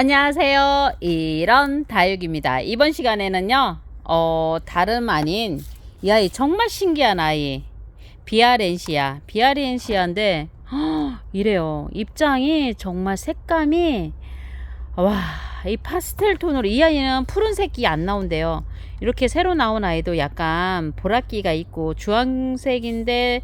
안녕하세요. 이런 다육입니다. 이번 시간에는요, 어, 다름 아닌 이 아이 정말 신기한 아이. 비아렌시아. 비아렌시아인데, 헉, 이래요. 입장이 정말 색감이, 와, 이 파스텔 톤으로 이 아이는 푸른색이 안 나온대요. 이렇게 새로 나온 아이도 약간 보랏기가 있고 주황색인데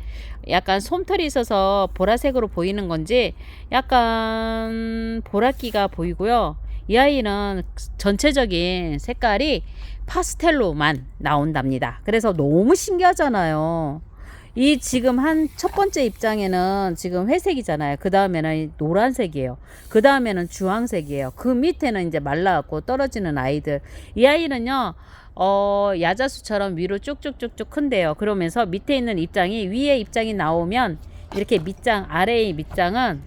약간 솜털이 있어서 보라색으로 보이는 건지 약간 보랏기가 보이고요. 이 아이는 전체적인 색깔이 파스텔로만 나온답니다. 그래서 너무 신기하잖아요. 이 지금 한 첫 번째 입장에는 지금 회색이잖아요. 그 다음에는 노란색이에요. 그 다음에는 주황색이에요. 그 밑에는 이제 말라갖고 떨어지는 아이들. 이 아이는요, 어, 야자수처럼 위로 쭉쭉쭉쭉 큰대요. 그러면서 밑에 있는 입장이 위에 입장이 나오면 이렇게 밑장, 아래의 밑장은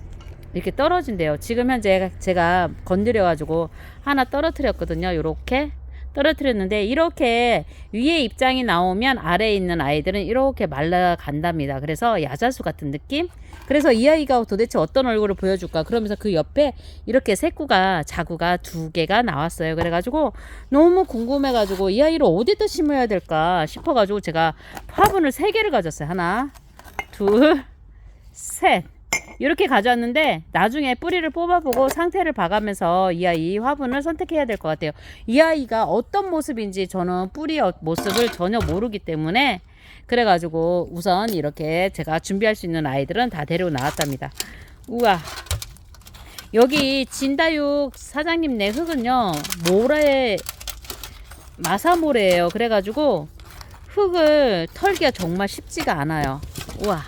이렇게 떨어진대요. 지금 현재 제가 건드려가지고 하나 떨어뜨렸거든요. 요렇게. 떨어뜨렸는데 이렇게 위에 입장이 나오면 아래에 있는 아이들은 이렇게 말라간답니다. 그래서 야자수 같은 느낌? 그래서 이 아이가 도대체 어떤 얼굴을 보여줄까? 그러면서 그 옆에 이렇게 색구가 자구가 두 개가 나왔어요. 그래가지고 너무 궁금해가지고 이 아이를 어디다 심어야 될까 싶어가지고 제가 화분을 세 개를 가졌어요. 하나, 둘, 셋. 이렇게 가져왔는데 나중에 뿌리를 뽑아보고 상태를 봐가면서 이 아이 화분을 선택해야 될 것 같아요. 이 아이가 어떤 모습인지 저는 뿌리 어- 모습을 전혀 모르기 때문에 그래가지고 우선 이렇게 제가 준비할 수 있는 아이들은 다 데리고 나왔답니다. 우와. 여기 진다육 사장님 네 흙은요 모래 마사모래예요. 그래가지고 흙을 털기가 정말 쉽지가 않아요. 우와.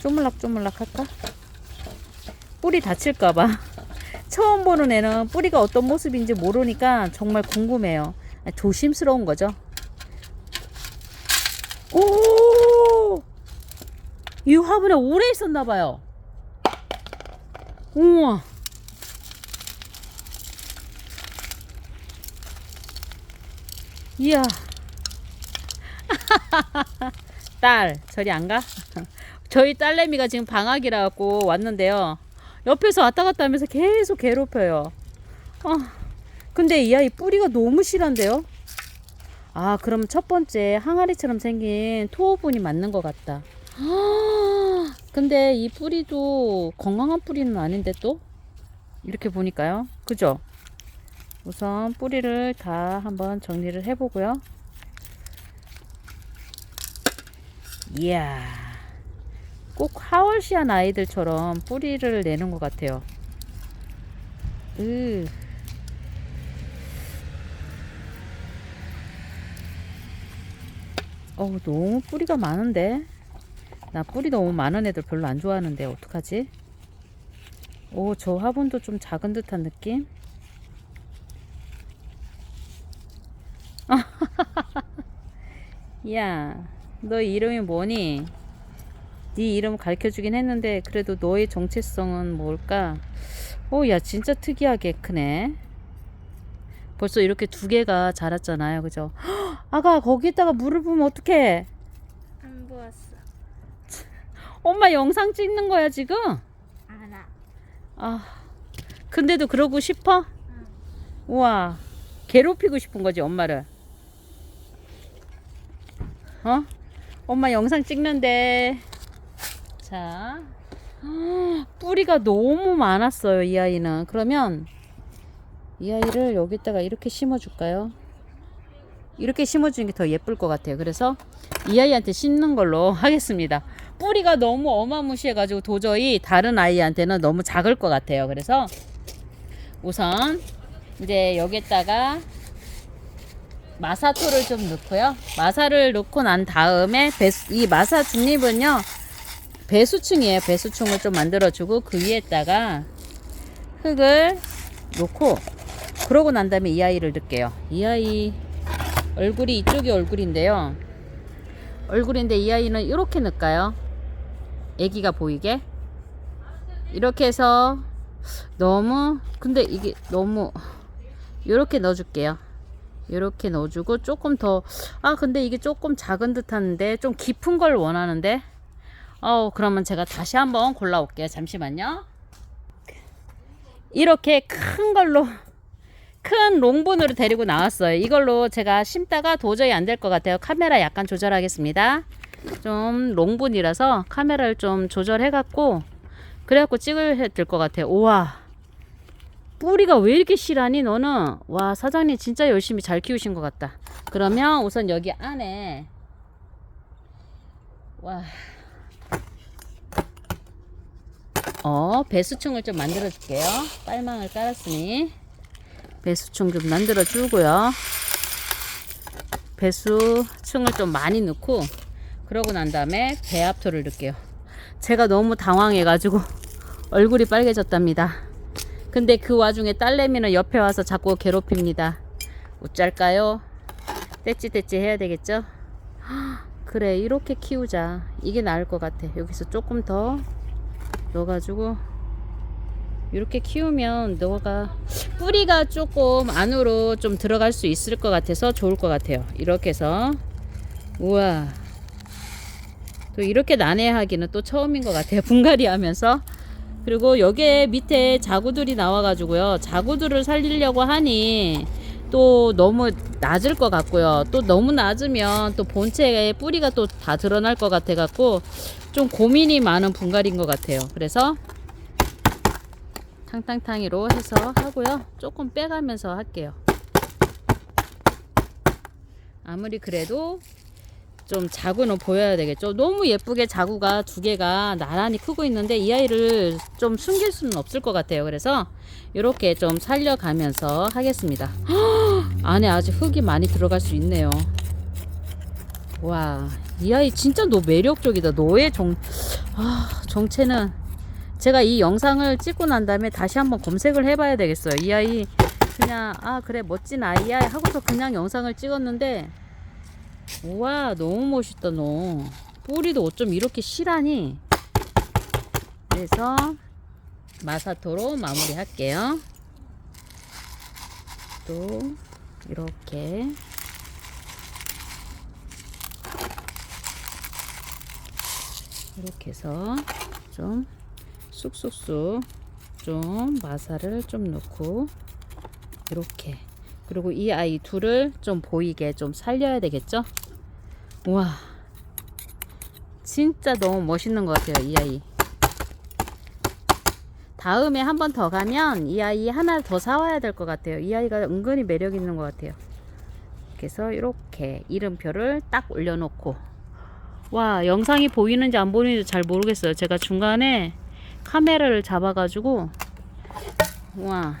쪼물락쪼물락 할까? 뿌리 다칠까봐. 처음 보는 애는 뿌리가 어떤 모습인지 모르니까 정말 궁금해요. 아, 조심스러운 거죠. 오! 이 화분에 오래 있었나봐요. 우와. 이야. 딸, 저리 안 가? 저희 딸내미가 지금 방학이라 갖고 왔는데요. 옆에서 왔다 갔다 하면서 계속 괴롭혀요. 아, 근데 이 아이 뿌리가 너무 실한데요? 아, 그럼 첫 번째 항아리처럼 생긴 토호분이 맞는 것 같다. 아, 근데 이 뿌리도 건강한 뿌리는 아닌데 또? 이렇게 보니까요. 그죠? 우선 뿌리를 다 한번 정리를 해보고요. 이야. 꼭 하월시한 아이들처럼 뿌리를 내는 것 같아요. 으. 어우, 너무 뿌리가 많은데? 나 뿌리 너무 많은 애들 별로 안 좋아하는데, 어떡하지? 오, 저 화분도 좀 작은 듯한 느낌? 야, 너 이름이 뭐니? 네 이름 가르쳐 주긴 했는데 그래도 너의 정체성은 뭘까? 오, 야, 진짜 특이하게 크네. 벌써 이렇게 두 개가 자랐잖아요. 그죠? 헉, 아가, 거기다가 물을 부으면 어떡해? 안 보았어. 엄마 영상 찍는 거야, 지금? 알아. 아, 근데도 그러고 싶어? 응. 우와, 괴롭히고 싶은 거지, 엄마를. 어? 엄마 영상 찍는데. 자. 헉, 뿌리가 너무 많았어요, 이 아이는. 그러면 이 아이를 여기다가 이렇게 심어줄까요? 이렇게 심어주는 게 더 예쁠 것 같아요. 그래서 이 아이한테 심는 걸로 하겠습니다. 뿌리가 너무 어마무시해가지고 도저히 다른 아이한테는 너무 작을 것 같아요. 그래서 우선 이제 여기다가 마사토를 좀 넣고요. 마사를 넣고 난 다음에 이 마사 중립은요 배수층이에요. 배수층을 좀 만들어주고 그 위에다가 흙을 놓고 그러고 난 다음에 이 아이를 넣을게요. 이 아이 얼굴이 이쪽이 얼굴인데요. 얼굴인데 이 아이는 이렇게 넣을까요? 애기가 보이게 이렇게 해서 너무 근데 이게 너무 이렇게 넣어줄게요. 이렇게 넣어주고 조금 더 아 근데 이게 조금 작은 듯한데 좀 깊은 걸 원하는데 어 그러면 제가 다시 한번 골라올게요. 잠시만요. 이렇게 큰 걸로 큰 롱분으로 데리고 나왔어요. 이걸로 제가 심다가 도저히 안 될 것 같아요. 카메라 약간 조절하겠습니다. 좀 롱분이라서 카메라를 좀 조절해갖고 그래갖고 찍을 될 것 같아요. 우와. 뿌리가 왜 이렇게 실하니 너는? 와 사장님 진짜 열심히 잘 키우신 것 같다. 그러면 우선 여기 안에 와. 어 배수충을 좀 만들어 줄게요. 빨망을 깔았으니 배수충 좀 만들어 주고요. 배수충을 좀 많이 넣고 그러고 난 다음에 배합토를 넣을게요. 제가 너무 당황해가지고 얼굴이 빨개졌답니다. 근데 그 와중에 딸내미는 옆에 와서 자꾸 괴롭힙니다. 어쩔까요? 떼찌떼찌 해야 되겠죠? 헉, 그래 이렇게 키우자. 이게 나을 것 같아. 여기서 조금 더 넣어가지고 이렇게 키우면 너가 뿌리가 조금 안으로 좀 들어갈 수 있을 것 같아서 좋을 것 같아요. 이렇게 해서 우와 또 이렇게 난해하기는 또 처음인 것 같아요. 분갈이 하면서 그리고 여기에 밑에 자구들이 나와가지고요. 자구들을 살리려고 하니 또 너무 낮을 것 같고요. 또 너무 낮으면 또 본체에 뿌리가 또 다 드러날 것 같아 갖고 좀 고민이 많은 분갈이인 것 같아요. 그래서 탕탕탕이로 해서 하고요. 조금 빼가면서 할게요. 아무리 그래도 좀 자구는 보여야 되겠죠. 너무 예쁘게 자구가 두 개가 나란히 크고 있는데 이 아이를 좀 숨길 수는 없을 것 같아요. 그래서 이렇게 좀 살려가면서 하겠습니다. 안에 아직 흙이 많이 들어갈 수 있네요. 와, 이 아이 진짜 너 매력적이다. 너의 정, 아, 정체는 제가 이 영상을 찍고 난 다음에 다시 한번 검색을 해봐야 되겠어요. 이 아이 그냥 아 그래 멋진 아이야 하고서 그냥 영상을 찍었는데 우와 너무 멋있다 너 뿌리도 어쩜 이렇게 실하니 그래서 마사토로 마무리 할게요 또 이렇게. 이렇게 해서 좀 쑥쑥쑥 좀 마사를 좀 넣고 이렇게. 그리고 이 아이 둘을 좀 보이게 좀 살려야 되겠죠? 와. 진짜 너무 멋있는 것 같아요 이 아이 다음에 한 번 더 가면 이 아이 하나 더 사와야 될 것 같아요. 이 아이가 은근히 매력 있는 것 같아요. 그래서 이렇게 이름표를 딱 올려놓고. 와 영상이 보이는지 안 보이는지 잘 모르겠어요. 제가 중간에 카메라를 잡아가지고. 와.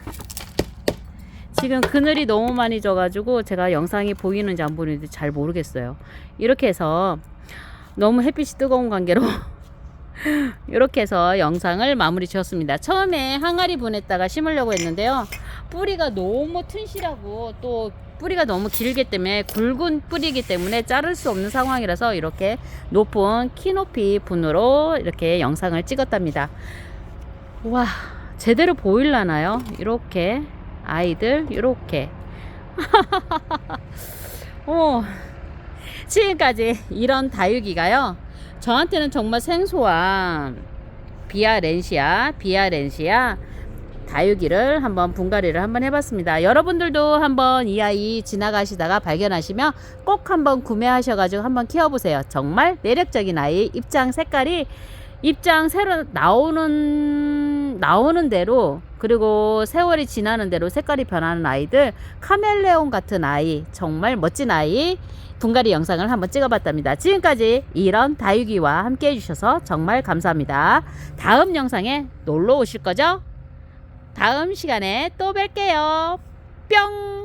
지금 그늘이 너무 많이 져가지고 제가 영상이 보이는지 안 보이는지 잘 모르겠어요. 이렇게 해서 너무 햇빛이 뜨거운 관계로 이렇게 해서 영상을 마무리 지었습니다. 처음에 항아리 분에다가 심으려고 했는데요. 뿌리가 너무 튼실하고 또 뿌리가 너무 길기 때문에 굵은 뿌리이기 때문에 자를 수 없는 상황이라서 이렇게 높은 키 높이 분으로 이렇게 영상을 찍었답니다. 와 제대로 보일라나요? 이렇게 아이들 이렇게 어, 지금까지 이런 다육이가요 저한테는 정말 생소한 비아렌시아 비아렌시아 다육이를 한번 분갈이를 한번 해봤습니다. 여러분들도 한번 이 아이 지나가시다가 발견하시면 꼭 한번 구매하셔가지고 한번 키워보세요. 정말 매력적인 아이. 입장 색깔이 입장 새로 나오는 나오는 대로 그리고 세월이 지나는 대로 색깔이 변하는 아이들 카멜레온 같은 아이 정말 멋진 아이 분갈이 영상을 한번 찍어봤답니다. 지금까지 이런 다육이와 함께 해주셔서 정말 감사합니다. 다음 영상에 놀러 오실 거죠? 다음 시간에 또 뵐게요. 뿅!